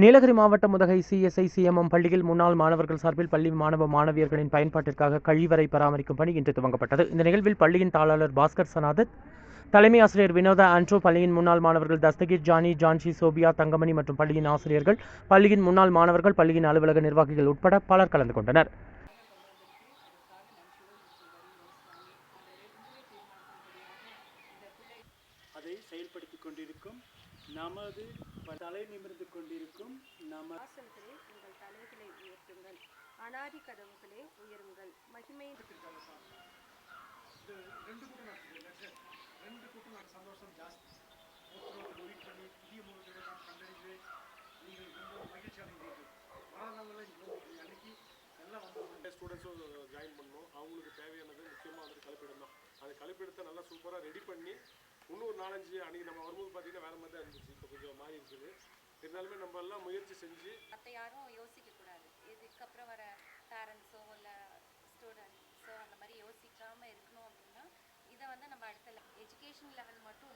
நீலகிரி மாவட்டம் Udhagai CSI CMM பள்ளியில் முன்னாள் மாணவர்கள் சார்பில் பள்ளி மாணவ மாணவியர்களின் பயன்பாட்டிற்காக கழிவறை பராமரிக்கும் பணி இன்று துவங்கப்பட்டது. இந்த நிகழ்வில் பள்ளியின் தாளாளர் பாஸ்கர் சனாதத் தலைமை ஆசிரியர் வினோதா ஆண்ட்ரோ பள்ளியின் முன்னாள் மாணவர்கள் தஸ்தகிர் ஜானி ஜான்சி சோபியா தங்கமணி மற்றும் பள்ளியின் ஆசிரியர்கள் பள்ளியின் முன்னாள் மாணவர்கள் பள்ளியின் அலுவலக நிர்வாகிகள் உட்பட பலர் கலந்து கொண்டனர். அதை செயல்படுத்திக் கொண்டிருக்கும் நமது தலை நிமிர்ந்து கொண்டிருக்கும் நம வாசல்களே உங்கள் தலைகளை உயர்த்துங்கள். அனாதி கதவுகளே உயருங்கள். மகிமை ஸ்டூடெண்ட்ஸும் ஜாயின் பண்ணணும் அவங்களுக்கு தேவையானது முக்கியமாக வந்துட்டு கழிப்பிடம் தான் அந்த கழிப்பிடத்தை நல்லா சூப்பராக ரெடி பண்ணி இன்னும் நாலஞ்சு அன்றைக்கி நம்ம வரும்போது பார்த்தீங்கன்னா வேறு மாதிரி தான் இருந்துச்சு. இப்போ கொஞ்சம் மாறி இருக்குது. இருந்தாலுமே நம்ம எல்லாம் முயற்சி செஞ்சு மற்ற யாரும் யோசிக்கக்கூடாது இதுக்கப்புறம் வர பேரண்ட்ஸோ இல்லை ஸ்டூடெண்ட்ஸோ அந்த மாதிரி யோசிக்காமல் இருக்கணும் அப்படின்னா இதை வந்து நம்ம அடுத்த எஜுகேஷன் லெவல் மட்டும்